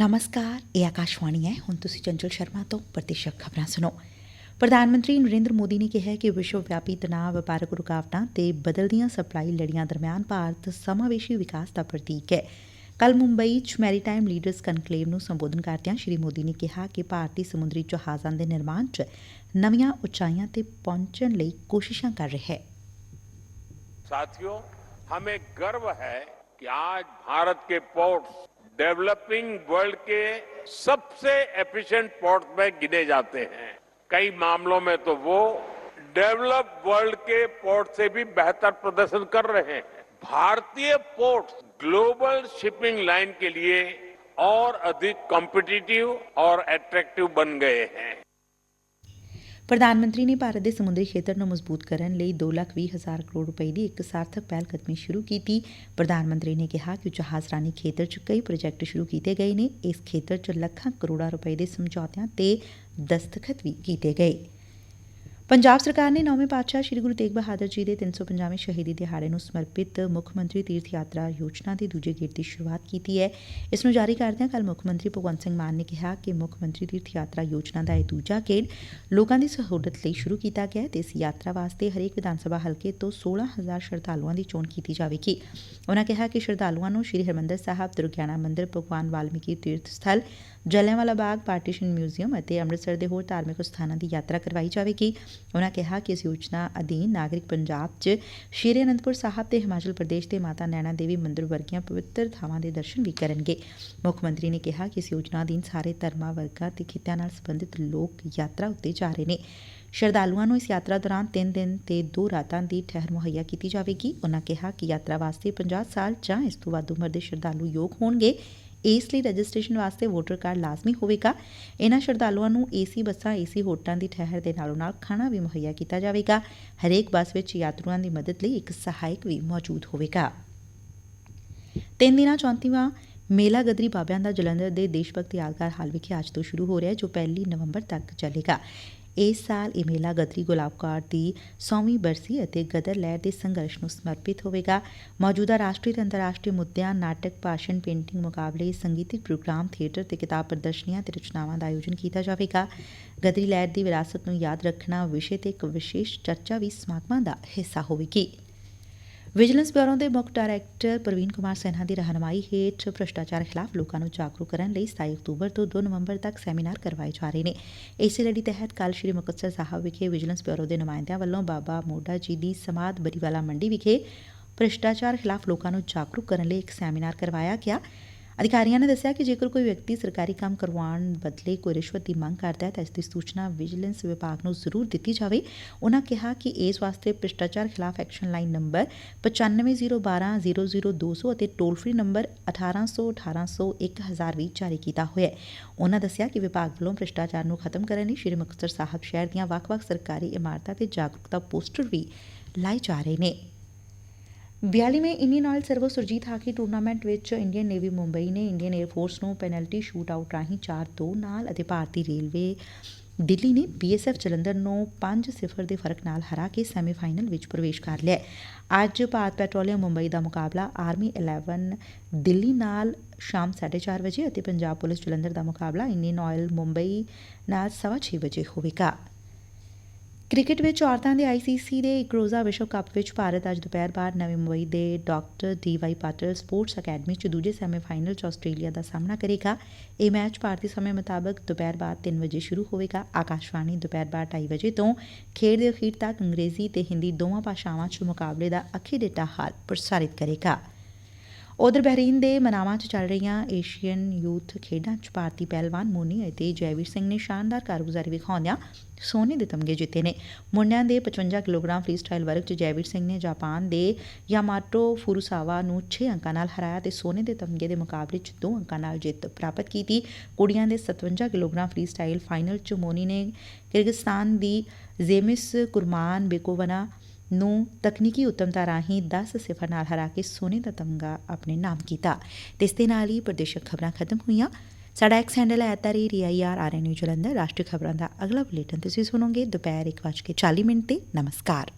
ਨਮਸਕਾਰ ਇਹ ਆਕਾਸ਼ਵਾਣੀ ਹੈ ਹੁਣ ਤੁਸੀਂ ਚੰਚਲ ਸ਼ਰਮਾ ਤੋਂ ਪ੍ਰਤੀਸ਼ਕ ਖਬਰਾਂ ਸੁਣੋ ਪ੍ਰਧਾਨ ਮੰਤਰੀ ਨਰਿੰਦਰ ਮੋਦੀ ਨੇ ਕਿਹਾ ਕਿ ਵਿਸ਼ਵ ਵਿਆਪੀ ਤਣਾਅ ਵਪਾਰਕ ਰੁਕਾਵਟਾਂ ਤੇ ਬਦਲਦੀਆਂ ਸਪਲਾਈ ਲੜੀਆਂ ਦਰਮਿਆਨ ਭਾਰਤ ਸਮਾਵੇਸ਼ੀ ਵਿਕਾਸ ਦਾ ਪ੍ਰਤੀਕ ਹੈ ਕੱਲ ਮੁੰਬਈ 'ਚ ਮੈਰੀਟਾਈਮ ਲੀਡਰਸ ਕਨਕਲੇਵ ਨੂੰ ਸੰਬੋਧਨ ਕਰਦਿਆਂ ਸ਼੍ਰੀ ਮੋਦੀ ਨੇ ਕਿਹਾ ਕਿ ਭਾਰਤੀ ਸਮੁੰਦਰੀ ਜਹਾਜ਼ਾਂ ਦੇ ਨਿਰਮਾਣ 'ਚ ਨਵੀਆਂ ਉਚਾਈਆਂ ਤੇ ਪਹੁੰਚਣ ਲਈ ਕੋਸ਼ਿਸ਼ਾਂ ਕਰ ਰਿਹਾ ਹੈ ਸਾਥੀਓ ਹਮੇ ਗਰਵ ਹੈ ਕਿ ਆਜ ਭਾਰਤ ਕੇ ਪੋਰਟਸ डेवलपिंग वर्ल्ड के सबसे एफिशिएंट पोर्ट में गिने जाते हैं। कई मामलों में तो वो डेवलप वर्ल्ड के पोर्ट से भी बेहतर प्रदर्शन कर रहे हैं। भारतीय पोर्ट्स ग्लोबल शिपिंग लाइन के लिए और अधिक कॉम्पिटिटिव और अट्रैक्टिव बन गए हैं। ਪ੍ਰਧਾਨ ਮੰਤਰੀ ਨੇ ਭਾਰਤ ਦੇ ਸਮੁੰਦਰੀ ਖੇਤਰ ਨੂੰ ਮਜ਼ਬੂਤ ਕਰਨ ਲਈ 2 ਲੱਖ 20 ਹਜ਼ਾਰ ਕਰੋੜ ਰੁਪਏ ਦੀ ਇੱਕ ਸਾਰਥਕ ਪਹਿਲ ਕਦਮੀ ਸ਼ੁਰੂ ਕੀਤੀ। ਪ੍ਰਧਾਨ ਮੰਤਰੀ ਨੇ ਕਿਹਾ ਕਿ ਜਹਾਜ਼ਰਾਨੀ ਖੇਤਰ 'ਚ ਕਈ ਪ੍ਰੋਜੈਕਟ ਸ਼ੁਰੂ ਕੀਤੇ ਗਏ ਨੇ। ਇਸ ਖੇਤਰ 'ਚ ਲੱਖਾਂ ਕਰੋੜਾਂ ਰੁਪਏ ਦੇ ਸਮਝੌਤਿਆਂ ਤੇ ਦਸਤਖਤ ਵੀ ਕੀਤੇ ਗਏ। ਪੰਜਾਬ ਸਰਕਾਰ ਨੇ ਨੌਵੇਂ ਪਾਤਸ਼ਾਹ ਸ੍ਰੀ ਗੁਰੂ ਤੇਗ ਬਹਾਦਰ ਜੀ ਦੇ 350ਵੇਂ ਸ਼ਹੀਦੀ ਦਿਹਾੜੇ ਨੂੰ ਸਮਰਪਿਤ ਮੁੱਖ ਮੰਤਰੀ ਤੀਰਥ ਯਾਤਰਾ ਯੋਜਨਾ ਦੇ ਦੂਜੇ ਗੇੜ ਦੀ ਸ਼ੁਰੂਆਤ ਕੀਤੀ ਹੈ। ਇਸ ਨੂੰ ਜਾਰੀ ਕਰਦਿਆਂ ਕੱਲ ਮੁੱਖ ਮੰਤਰੀ ਭਗਵੰਤ ਸਿੰਘ ਮਾਨ ਨੇ ਕਿਹਾ ਕਿ ਮੁੱਖ ਮੰਤਰੀ ਤੀਰਥ ਯਾਤਰਾ ਯੋਜਨਾ ਦਾ ਇਹ ਦੂਜਾ ਗੇੜ ਲੋਕਾਂ ਦੀ ਸਹੂਲਤ ਲਈ ਸ਼ੁਰੂ ਕੀਤਾ ਗਿਆ ਹੈ ਤੇ ਇਸ ਯਾਤਰਾ ਵਾਸਤੇ ਹਰੇਕ ਵਿਧਾਨ ਸਭਾ ਹਲਕੇ ਤੋਂ 16000 ਸ਼ਰਧਾਲੂਆਂ ਦੀ ਚੋਣ ਕੀਤੀ ਜਾਵੇਗੀ। ਉਨ੍ਹਾਂ ਕਿਹਾ ਕਿ ਸ਼ਰਧਾਲੂਆਂ ਨੂੰ ਸ੍ਰੀ ਹਰਿਮੰਦਰ ਸਾਹਿਬ, ਦੁਰਗਿਆਣਾ ਮੰਦਿਰ, ਭਗਵਾਨ ਵਾਲਮੀਕੀ ਤੀਰਥ ਸਥਲ ਜਲਿਆਂਵਾਲਾ ਬਾਗ ਪਾਰਟੀਸ਼ਨ ਮਿਊਜ਼ੀਅਮ ਅਤੇ ਅੰਮ੍ਰਿਤਸਰ ਦੇ ਹੋਰ ਧਾਰਮਿਕ ਸਥਾਨਾਂ ਦੀ ਯਾਤਰਾ ਕਰਵਾਈ ਜਾਵੇਗੀ। ਉਨ੍ਹਾਂ ਕਿਹਾ ਕਿ ਇਸ ਯੋਜਨਾ ਅਧੀਨ ਨਾਗਰਿਕ ਪੰਜਾਬ 'ਚ ਸ਼੍ਰੀ ਅਨੰਦਪੁਰ ਸਾਹਿਬ ਤੇ ਹਿਮਾਚਲ ਪ੍ਰਦੇਸ਼ ਦੇ ਮਾਤਾ ਨੈਣਾ ਦੇਵੀ ਮੰਦਿਰ ਵਰਗੀਆਂ ਪਵਿੱਤਰ ਥਾਵਾਂ ਦੇ ਦਰਸ਼ਨ ਵੀ ਕਰਨਗੇ। ਮੁੱਖ ਮੰਤਰੀ ਨੇ ਕਿਹਾ ਕਿ ਇਸ ਯੋਜਨਾ ਅਧੀਨ ਸਾਰੇ ਧਰਮਾਂ ਵਰਗਾਂ ਤੇ ਖਿੱਤਿਆਂ ਨਾਲ ਸੰਬੰਧਿਤ ਲੋਕ ਯਾਤਰਾ ਉੱਤੇ ਜਾ ਰਹੇ ਨੇ। ਸ਼ਰਧਾਲੂਆਂ ਨੂੰ ਇਸ ਯਾਤਰਾ ਦੌਰਾਨ 3 ਦਿਨ ਤੇ 2 ਰਾਤਾਂ ਦੀ ਠਹਿਰ ਮੁਹੱਈਆ ਕੀਤੀ ਜਾਵੇਗੀ। ਉਨ੍ਹਾਂ ਕਿਹਾ ਕਿ ਯਾਤਰਾ ਵਾਸਤੇ 50 ਸਾਲ ਜਾਂ ਇਸ ਤੋਂ ਵੱਧ ਉਮਰ ਦੇ ਸ਼ਰਧਾਲੂ ਯੋਗ ਹੋਣਗੇ। ਇਸ ਲਈ ਰਜਿਸਟ੍ਰੇਸ਼ਨ ਵਾਸਤੇ ਵੋਟਰ ਕਾਰਡ ਲਾਜ਼ਮੀ ਹੋਵੇਗਾ। ਇਹਨਾਂ ਸ਼ਰਧਾਲੂਆਂ ਨੂੰ ਏਸੀ ਬੱਸਾਂ ਏਸੀ ਹੋਟਲਾਂ ਦੀ ਠਹਿਰ ਦੇ ਨਾਲੋਂ ਨਾਲ ਖਾਣਾ ਵੀ ਮੁਹੱਈਆ ਕੀਤਾ ਜਾਵੇਗਾ। ਹਰੇਕ ਬੱਸ ਵਿੱਚ ਯਾਤਰੂਆਂ ਦੀ ਮਦਦ ਲਈ ਇੱਕ ਸਹਾਇਕ ਵੀ ਮੌਜੂਦ ਹੋਵੇਗਾ। ਤਿੰਨ ਦਿਨਾਂ 34ਵਾਂ ਮੇਲਾ ਗਦਰੀ ਬਾਬਿਆਂ ਦਾ ਜਲੰਧਰ ਦੇ ਦੇਸ਼ ਭਗਤ ਯਾਦਗਾਰ ਹਾਲ ਵਿਖੇ ਅੱਜ ਤੋਂ ਸ਼ੁਰੂ ਹੋ ਰਿਹਾ ਹੈ, ਜੋ ਪਹਿਲੀ ਨਵੰਬਰ ਤੱਕ ਚੱਲੇਗਾ। ਇਸ ਸਾਲ ਇਹ ਮੇਲਾ ਗਦਰੀ ਗੁਲਾਬਕਾਰ ਦੀ 100ਵੀਂ ਬਰਸੀ ਅਤੇ ਗਦਰ ਲਹਿਰ ਦੇ ਸੰਘਰਸ਼ ਨੂੰ ਸਮਰਪਿਤ ਹੋਵੇਗਾ। ਮੌਜੂਦਾ ਰਾਸ਼ਟਰੀ ਤੇ ਅੰਤਰਰਾਸ਼ਟਰੀ ਮੁੱਦਿਆਂ, ਨਾਟਕ, ਭਾਸ਼ਣ, ਪੇਂਟਿੰਗ ਮੁਕਾਬਲੇ, ਸੰਗੀਤਿਕ ਪ੍ਰੋਗਰਾਮ, ਥੀਏਟਰ ਤੇ ਕਿਤਾਬ ਪ੍ਰਦਰਸ਼ਨੀਆਂ ਤੇ ਰਚਨਾਵਾਂ ਦਾ ਆਯੋਜਨ ਕੀਤਾ ਜਾਵੇਗਾ। ਗਦਰੀ ਲਹਿਰ ਦੀ ਵਿਰਾਸਤ ਨੂੰ ਯਾਦ ਰੱਖਣਾ ਵਿਸ਼ੇ ਤੇ ਇੱਕ ਵਿਸ਼ੇਸ਼ ਚਰਚਾ ਵੀ ਸਮਾਗਮਾਂ ਦਾ ਹਿੱਸਾ ਹੋਵੇਗੀ। ਵਿਜੀਲੈਂਸ ਬਿਊਰੋ ਦੇ ਮੁੱਖ ਡਾਇਰੈਕਟਰ ਪ੍ਰਵੀਨ ਕੁਮਾਰ ਸਿਨਹਾ ਦੀ ਰਹਿਨਮਾਈ ਹੇਠ ਭ੍ਰਿਸ਼ਟਾਚਾਰ ਖਿਲਾਫ ਲੋਕਾਂ ਨੂੰ ਜਾਗਰੂਕ ਕਰਨ ਲਈ 27 ਅਕਤੂਬਰ ਤੋਂ 2 ਨਵੰਬਰ ਤੱਕ ਸੈਮੀਨਾਰ ਕਰਵਾਏ ਜਾ ਰਹੇ ਨੇ। ਇਸੇ ਲੜੀ ਤਹਿਤ ਕੱਲ ਸ੍ਰੀ ਮੁਕਤਸਰ ਸਾਹਿਬ ਵਿਖੇ ਵਿਜੀਲੈਂਸ ਬਿਊਰੋ ਦੇ ਨੁਮਾਇੰਦਿਆਂ ਵੱਲੋਂ ਬਾਬਾ ਮੋਢਾ ਜੀ ਦੀ ਸਮਾਧ ਬਰੀਵਾਲਾ ਮੰਡੀ ਵਿਖੇ ਭ੍ਰਿਸ਼ਟਾਚਾਰ ਖਿਲਾਫ ਲੋਕਾਂ ਨੂੰ ਜਾਗਰੂਕ ਕਰਨ ਲਈ ਇੱਕ ਸੈਮੀਨਾਰ ਕਰਵਾਇਆ ਗਿਆ। ਅਧਿਕਾਰੀਆਂ ਨੇ ਦੱਸਿਆ ਕਿ ਜੇਕਰ ਕੋਈ ਵਿਅਕਤੀ ਸਰਕਾਰੀ ਕੰਮ ਕਰਵਾਉਣ ਬਦਲੇ ਕੋਈ ਰਿਸ਼ਵਤ ਦੀ ਮੰਗ ਕਰਦਾ ਹੈ, ਤਾਂ ਇਸ ਦੀ ਸੂਚਨਾ ਵਿਜੀਲੈਂਸ ਵਿਭਾਗ ਨੂੰ ਜ਼ਰੂਰ ਦਿੱਤੀ ਜਾਵੇ। ਉਨ੍ਹਾਂ ਕਿਹਾ ਕਿ ਇਸ ਵਾਸਤੇ ਭ੍ਰਿਸ਼ਟਾਚਾਰ ਖਿਲਾਫ ਐਕਸ਼ਨ ਲਾਈਨ ਨੰਬਰ 9501200200 ਅਤੇ ਟੋਲ ਫ੍ਰੀ ਨੰਬਰ 1800 1800 1000 ਵੀ ਜਾਰੀ ਕੀਤਾ ਹੋਇਆ ਹੈ। ਉਨ੍ਹਾਂ ਦੱਸਿਆ ਕਿ ਵਿਭਾਗ ਵੱਲੋਂ ਭ੍ਰਿਸ਼ਟਾਚਾਰ ਨੂੰ ਖਤਮ ਕਰਨ ਲਈ ਸ਼੍ਰੀ ਮੁਕਤਸਰ ਸਾਹਿਬ ਸ਼ਹਿਰ ਦੀਆਂ ਵੱਖ-ਵੱਖ ਸਰਕਾਰੀ ਇਮਾਰਤਾਂ ਤੇ ਜਾਗਰੂਕਤਾ ਪੋਸਟਰ ਵੀ ਲਾਏ ਜਾ ਰਹੇ ਨੇ। 42ਵੇਂ Indian oil Servo Surjit hockey tournament ਵਿੱਚ ਇੰਡੀਅਨ ਨੇਵੀ ਮੁੰਬਈ ਨੇ ਇੰਡੀਅਨ 에ਅਰ ਫੋਰਸ ਨੂੰ ਪੈਨਲਟੀ ਸ਼ੂਟ ਆਊਟ ਰਾਹੀਂ 4-2 ਨਾਲ ਅਤੇ ਭਾਰਤੀ ਰੇਲਵੇ ਦਿੱਲੀ ਨੇ ਬੀਐਸਐਫ ਜਲੰਧਰ ਨੂੰ 5-0 ਦੇ ਫ਼ਰਕ ਨਾਲ ਹਰਾ ਕੇ ਸੈਮੀਫਾਈਨਲ ਵਿੱਚ ਪ੍ਰਵੇਸ਼ ਕਰ ਲਿਆ ਅੱਜ ਭਾਰਤ ਪੈਟਰੋਲੀਅਮ ਮੁੰਬਈ ਦਾ ਮੁਕਾਬਲਾ ਆਰਮੀ 11 ਦਿੱਲੀ ਨਾਲ ਸ਼ਾਮ 4:30 ਵਜੇ ਅਤੇ ਪੰਜਾਬ ਪੁਲਿਸ ਜਲੰਧਰ ਦਾ ਮੁਕਾਬਲਾ ਇੰਡੀਅਨ ਆਇਲ ਮੁੰਬਈ ਨਾਲ 6:30 ਵਜੇ ਹੋਵੇਗਾ। ਕ੍ਰਿਕਟ ਵਿੱਚ ਔਰਤਾਂ ਦੇ ਆਈਸੀਸੀ ਦੇ ਇੱਕ ਰੋਜ਼ਾ ਵਿਸ਼ਵ ਕੱਪ ਵਿੱਚ ਭਾਰਤ ਅੱਜ ਦੁਪਹਿਰ ਬਾਅਦ ਨਵੀਂ ਮੁੰਬਈ ਦੇ doctor D Y Patil sports academy 'ਚ ਦੂਜੇ ਸੈਮੀਫਾਈਨਲ 'ਚ ਆਸਟ੍ਰੇਲੀਆ ਦਾ ਸਾਹਮਣਾ ਕਰੇਗਾ। ਇਹ ਮੈਚ ਭਾਰਤੀ ਸਮੇਂ ਮੁਤਾਬਕ ਦੁਪਹਿਰ ਬਾਅਦ 3 ਵਜੇ ਸ਼ੁਰੂ ਹੋਵੇਗਾ। ਆਕਾਸ਼ਵਾਣੀ ਦੁਪਹਿਰ ਬਾਅਦ 2:30 ਵਜੇ ਤੋਂ ਖੇਡ ਦੇ ਅਖੀਰ ਤੱਕ ਅੰਗਰੇਜ਼ੀ ਤੇ ਹਿੰਦੀ ਦੋਵਾਂ ਭਾਸ਼ਾਵਾਂ 'ਚ ਮੁਕਾਬਲੇ ਦਾ ਅਖੀਰੇਟਾ ਹਾਲ ਪ੍ਰਸਾਰਿਤ ਕਰੇਗਾ। ਉਧਰ ਬਹਿਰੀਨ ਦੇ ਮਨਾਵਾ 'ਚ ਚੱਲ ਰਹੀਆਂ ਏਸ਼ੀਅਨ ਯੂਥ ਖੇਡਾਂ 'ਚ ਭਾਰਤੀ ਪਹਿਲਵਾਨ ਮੋਨੀ ਅਤੇ ਜੈਵੀਰ ਸਿੰਘ ਨੇ ਸ਼ਾਨਦਾਰ ਕਾਰਗੁਜ਼ਾਰੀ ਵਿਖਾਉਂਦਿਆਂ ਸੋਨੇ ਦੇ ਤਮਗੇ ਜਿੱਤੇ ਨੇ। ਮੁੰਡਿਆਂ ਦੇ 55 ਕਿਲੋਗ੍ਰਾਮ ਫ੍ਰੀ ਸਟਾਈਲ ਵਰਗ 'ਚ ਜੈਵੀਰ ਸਿੰਘ ਨੇ ਜਾਪਾਨ ਦੇ ਯਾਮਾਟੋ ਫੁਰੂਸਾਵਾ ਨੂੰ 6 ਅੰਕਾਂ ਨਾਲ ਹਰਾਇਆ ਤੇ ਸੋਨੇ ਦੇ ਤਮਗੇ ਦੇ ਮੁਕਾਬਲੇ 'ਚ 2 ਅੰਕਾਂ ਨਾਲ ਜਿੱਤ ਪ੍ਰਾਪਤ ਕੀਤੀ। ਕੁੜੀਆਂ ਦੇ 57 ਕਿਲੋਗ੍ਰਾਮ ਫ੍ਰੀ ਸਟਾਈਲ ਫਾਈਨਲ 'ਚ ਮੋਨੀ ਨੇ ਕਿਰਗਿਸਤਾਨ ਦੀ ਜ਼ੇਮਿਸ ਕੁਰਮਾਨ ਬੇਕੋਵਨਾ ਨੂੰ ਤਕਨੀਕੀ ਉੱਤਮਤਾ ਰਾਹੀਂ 10 ਸਿਫਰ ਨਾਲ ਹਰਾ ਕੇ ਸੋਨੇ ਦਾ ਤਮਗਾ ਆਪਣੇ ਨਾਮ ਕੀਤਾ। ਤੇ ਇਸ ਦੇ ਨਾਲ ਹੀ ਪ੍ਰਦੇਸ਼ਕ ਖਬਰਾਂ ਖਤਮ ਹੋਈਆਂ। ਸਾਡਾ ਐਕਸ ਹੈਂਡਲ ਹੈ ਐਟਰੀ ਰੀਆਈਆਰ ਆਰ ਐਨ ਜਲੰਧਰ। ਰਾਸ਼ਟਰੀ ਖਬਰਾਂ ਦਾ ਅਗਲਾ ਬੁਲੇਟਿਨ ਤੁਸੀਂ ਸੁਣੋਗੇ। ਦੁਪਹਿਰ 1:40 ਮਿੰਟ ਤੇ। ਨਮਸਕਾਰ।